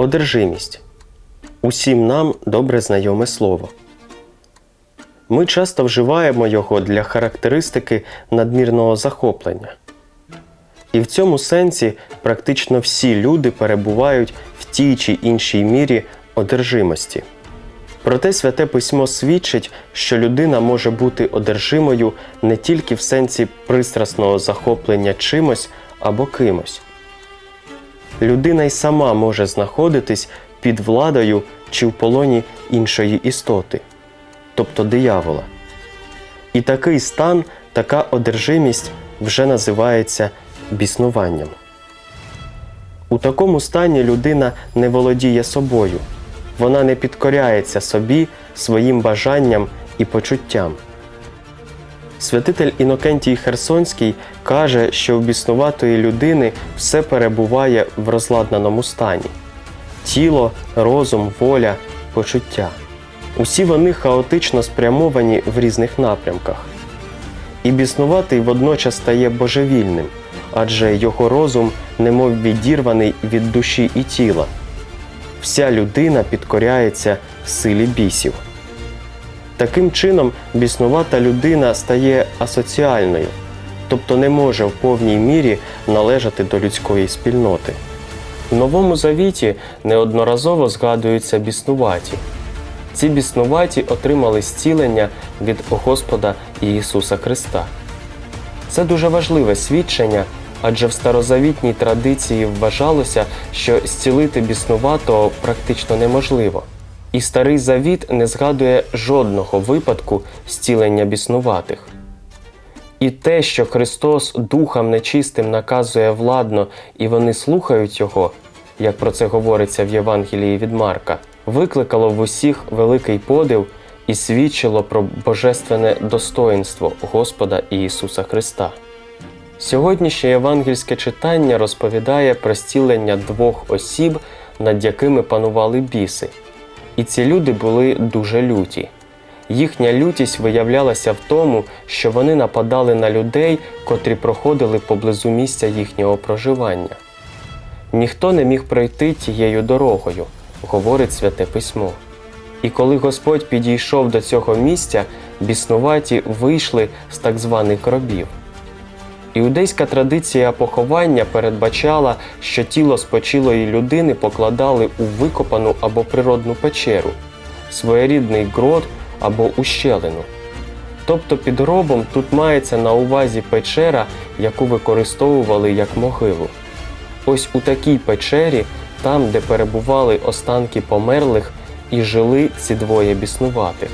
Одержимість. Усім нам добре знайоме слово. Ми часто вживаємо його для характеристики надмірного захоплення. І в цьому сенсі практично всі люди перебувають в тій чи іншій мірі одержимості. Проте святе письмо свідчить, що людина може бути одержимою не тільки в сенсі пристрасного захоплення чимось або кимось. Людина й сама може знаходитись під владою чи в полоні іншої істоти, тобто диявола. І такий стан, така одержимість вже називається біснуванням. У такому стані людина не володіє собою, вона не підкоряється собі, своїм бажанням і почуттям. Святитель Інокентій Херсонський каже, що в біснуватої людини все перебуває в розладнаному стані тіло, розум, воля, почуття. Усі вони хаотично спрямовані в різних напрямках. І біснуватий водночас стає божевільним, адже його розум немов відірваний від душі і тіла. Вся людина підкоряється силі бісів. Таким чином, біснувата людина стає асоціальною, тобто не може в повній мірі належати до людської спільноти. В Новому Завіті неодноразово згадуються біснуваті. Ці біснуваті отримали зцілення від Господа Ісуса Христа. Це дуже важливе свідчення, адже в старозавітній традиції вважалося, що зцілити біснуватого практично неможливо. І старий завіт не згадує жодного випадку зцілення біснуватих. І те, що Христос духам нечистим наказує владно, і вони слухають Його, як про це говориться в Євангелії від Марка, викликало в усіх великий подив і свідчило про божественне достоїнство Господа Ісуса Христа. Сьогоднішнє євангельське читання розповідає про зцілення двох осіб, над якими панували біси. І ці люди були дуже люті. Їхня лютість виявлялася в тому, що вони нападали на людей, котрі проходили поблизу місця їхнього проживання. Ніхто не міг пройти тією дорогою, говорить святе письмо. І коли Господь підійшов до цього місця, біснуваті вийшли з так званих гробів. Іудейська традиція поховання передбачала, що тіло спочилої людини покладали у викопану або природну печеру, своєрідний грот або ущелину. Тобто під гробом тут мається на увазі печера, яку використовували як могилу. Ось у такій печері, там, де перебували останки померлих, і жили ці двоє біснуватих.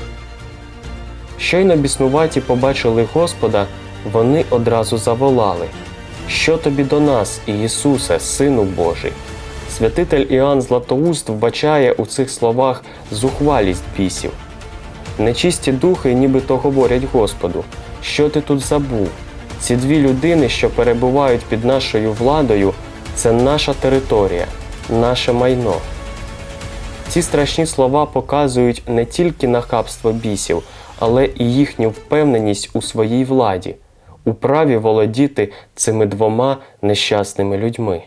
Щойно біснуваті побачили Господа, вони одразу заволали: Що тобі до нас, Ісусе, Сину Божий? Святитель Іоанн Златоуст вбачає у цих словах зухвалість бісів. Нечисті духи нібито говорять Господу, що ти тут забув? Ці дві людини, що перебувають під нашою владою, це наша територія, наше майно. Ці страшні слова показують не тільки нахабство бісів, але і їхню впевненість у своїй владі, у праві володіти цими двома нещасними людьми.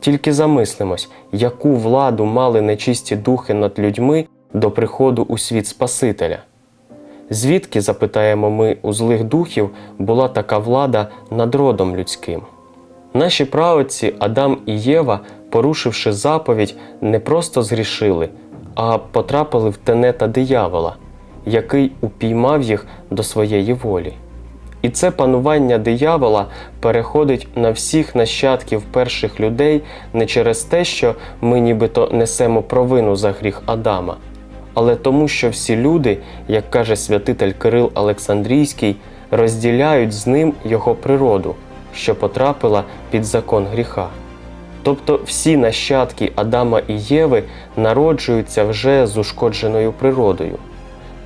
Тільки замислимось, яку владу мали нечисті духи над людьми до приходу у світ Спасителя. Звідки, запитаємо ми, у злих духів була така влада над родом людським? Наші праотці Адам і Єва, порушивши заповідь, не просто згрішили, а потрапили в тенета диявола, який упіймав їх до своєї волі. І це панування диявола переходить на всіх нащадків перших людей не через те, що ми нібито несемо провину за гріх Адама, але тому, що всі люди, як каже святитель Кирил Олександрійський, розділяють з ним його природу, що потрапила під закон гріха. Тобто всі нащадки Адама і Єви народжуються вже з ушкодженою природою,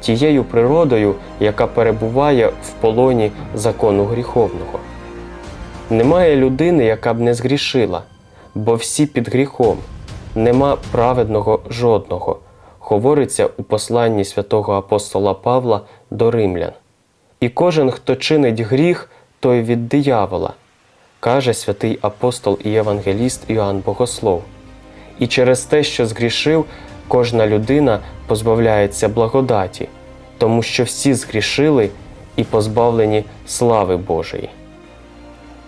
тією природою, яка перебуває в полоні закону гріховного. Немає людини, яка б не згрішила, бо всі під гріхом, нема праведного жодного, говориться у посланні святого апостола Павла до римлян. І кожен, хто чинить гріх, той від диявола, каже святий апостол і євангеліст Іоанн Богослов. І через те, що згрішив, кожна людина позбавляється благодаті, тому що всі згрішили і позбавлені слави Божої.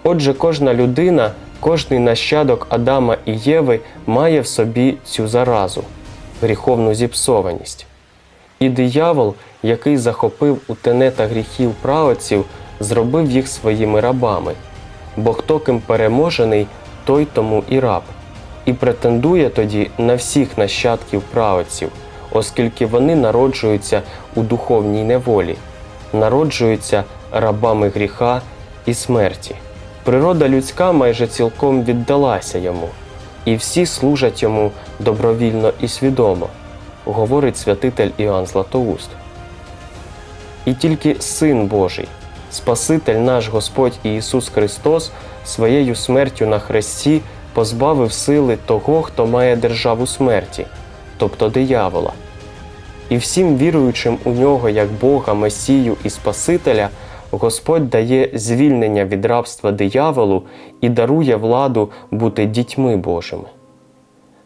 Отже, кожна людина, кожний нащадок Адама і Єви має в собі цю заразу, гріховну зіпсованість. І диявол, який захопив у тенета гріхів праотців, зробив їх своїми рабами, бо хто ким переможений, той тому і раб, і претендує тоді на всіх нащадків праотців, оскільки вони народжуються у духовній неволі, народжуються рабами гріха і смерті. Природа людська майже цілком віддалася йому, і всі служать йому добровільно і свідомо, говорить святитель Іоанн Златоуст. І тільки Син Божий, Спаситель наш Господь Ісус Христос, своєю смертю на хресті позбавив сили того, хто має державу смерті, тобто диявола. І всім віруючим у нього як Бога, Месію і Спасителя, Господь дає звільнення від рабства дияволу і дарує владу бути дітьми Божими.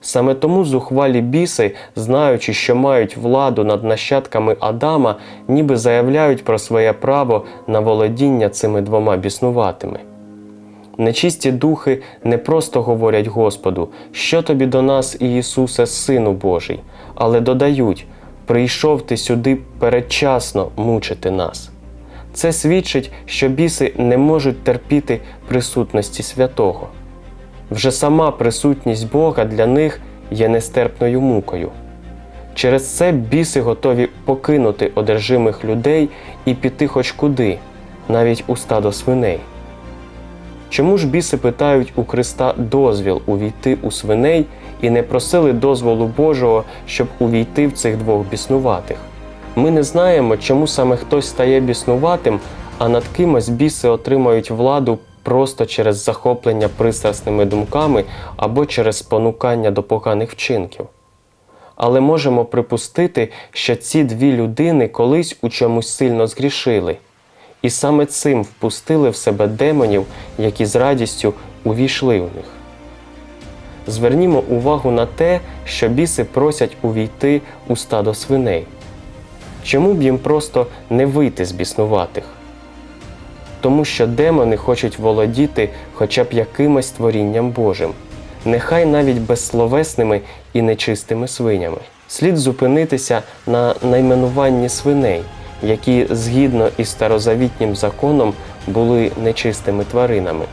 Саме тому зухвалі біси, знаючи, що мають владу над нащадками Адама, ніби заявляють про своє право на володіння цими двома біснуватими. Нечисті духи не просто говорять Господу, що тобі до нас, Ісусе, Сину Божий, але додають прийшов ти сюди передчасно мучити нас. Це свідчить, що біси не можуть терпіти присутності святого. Вже сама присутність Бога для них є нестерпною мукою. Через це біси готові покинути одержимих людей і піти хоч куди, навіть у стадо свиней. Чому ж біси питають у Христа дозвіл увійти у свиней і не просили дозволу Божого, щоб увійти в цих двох біснуватих? Ми не знаємо, чому саме хтось стає біснуватим, а над кимось біси отримають владу просто через захоплення пристрасними думками або через спонукання до поганих вчинків. Але можемо припустити, що ці дві людини колись у чомусь сильно згрішили, і саме цим впустили в себе демонів, які з радістю увійшли в них. Звернімо увагу на те, що біси просять увійти у стадо свиней. Чому б їм просто не вийти з біснуватих? Тому що демони хочуть володіти хоча б якимось творінням Божим, нехай навіть безсловесними і нечистими свинями. Слід зупинитися на найменуванні свиней, які згідно із старозавітнім законом були нечистими тваринами.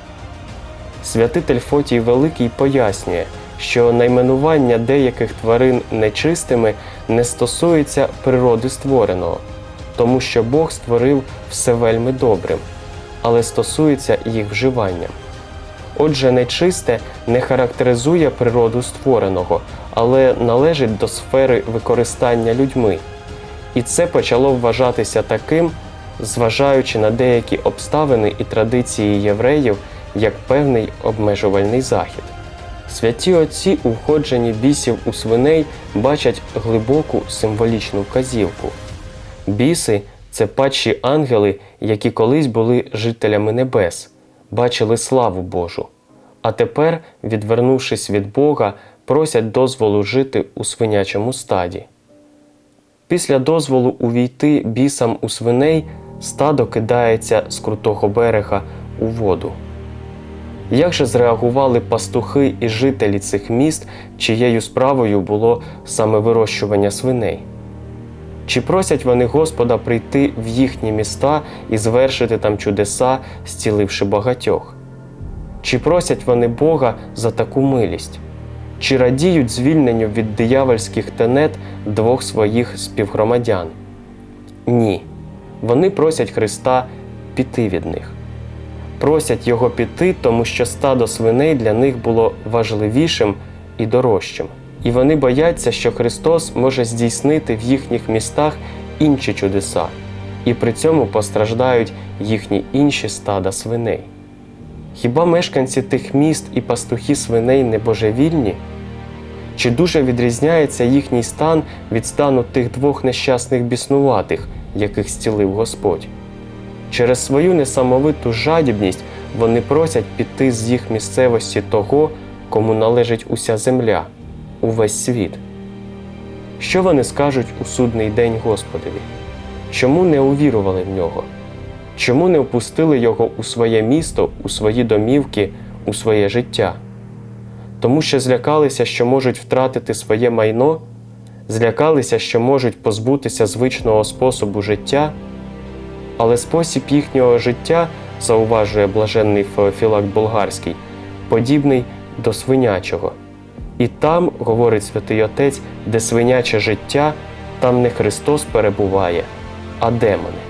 Святитель Фотій Великий пояснює, що найменування деяких тварин нечистими не стосується природи створеного, тому що Бог створив все вельми добрим, але стосується їх вживання. Отже, нечисте не характеризує природу створеного, але належить до сфери використання людьми. І це почало вважатися таким, зважаючи на деякі обставини і традиції євреїв як певний обмежувальний захід. Святі отці у входженні бісів у свиней бачать глибоку символічну вказівку. Біси це падші ангели, які колись були жителями небес, бачили славу Божу, а тепер, відвернувшись від Бога, просять дозволу жити у свинячому стаді. Після дозволу увійти бісам у свиней стадо кидається з крутого берега у воду. Як же зреагували пастухи і жителі цих міст, чиєю справою було саме вирощування свиней? Чи просять вони Господа прийти в їхні міста і звершити там чудеса, зціливши багатьох? Чи просять вони Бога за таку милість? Чи радіють звільненню від диявольських тенет двох своїх співгромадян? Ні. Вони просять Христа піти від них. Просять його піти, тому що стадо свиней для них було важливішим і дорожчим. І вони бояться, що Христос може здійснити в їхніх містах інші чудеса, і при цьому постраждають їхні інші стада свиней. Хіба мешканці тих міст і пастухи свиней не божевільні? Чи дуже відрізняється їхній стан від стану тих двох нещасних біснуватих, яких зцілив Господь? Через свою несамовиту жадібність вони просять піти з їх місцевості того, кому належить уся земля, увесь світ. Що вони скажуть у судний день Господові? Чому не увірували в нього? Чому не впустили його у своє місто, у свої домівки, у своє життя? Тому що злякалися, що можуть втратити своє майно, злякалися, що можуть позбутися звичного способу життя, але спосіб їхнього життя, зауважує блаженний Феофілак Болгарський, подібний до свинячого. І там, говорить святий Отець, де свиняче життя, там не Христос перебуває, а демони.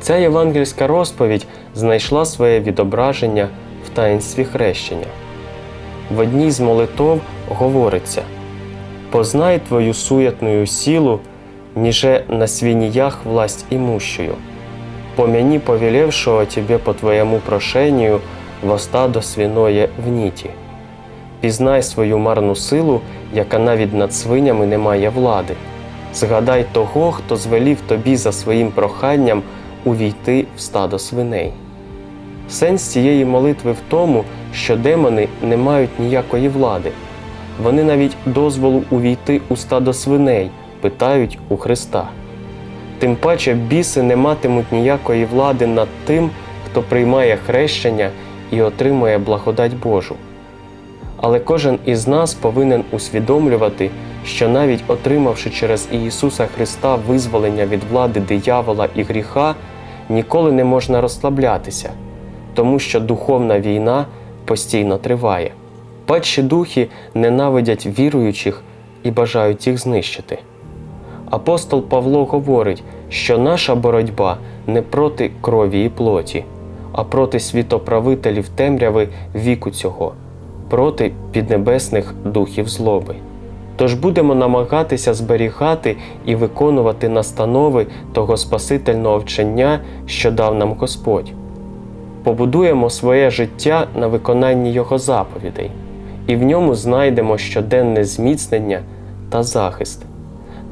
Ця євангельська розповідь знайшла своє відображення в таїнстві хрещення. В одній з молитов говориться: Познай твою суетную силу, ніже на свиниях власть имущую. Помяни повелевшего тебе по твоєму прошению во стадо свиное в ніті. Пізнай свою марну силу, яка навіть над свинями не має влади. Згадай того, хто звелів тобі за своїм проханням увійти в стадо свиней. Сенс цієї молитви в тому, що демони не мають ніякої влади. Вони навіть дозволу увійти у стадо свиней питають у Христа. Тим паче біси не матимуть ніякої влади над тим, хто приймає хрещення і отримує благодать Божу. Але кожен із нас повинен усвідомлювати, що навіть отримавши через Ісуса Христа визволення від влади диявола і гріха, ніколи не можна розслаблятися, тому що духовна війна постійно триває. Падші духи ненавидять віруючих і бажають їх знищити. Апостол Павло говорить, що наша боротьба не проти крові і плоті, а проти світоправителів темряви віку цього, проти піднебесних духів злоби. Тож будемо намагатися зберігати і виконувати настанови того Спасительного вчення, що дав нам Господь. Побудуємо своє життя на виконанні Його заповідей, і в ньому знайдемо щоденне зміцнення та захист.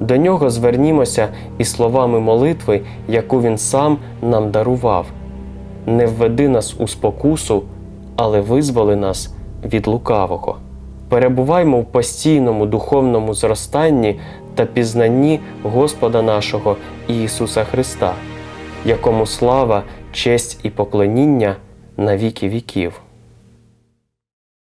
До нього звернімося і словами молитви, яку Він сам нам дарував. Не введи нас у спокусу, але визволи нас від лукавого. Перебуваймо в постійному духовному зростанні та пізнанні Господа нашого Ісуса Христа, якому слава, честь і поклоніння на віки віків.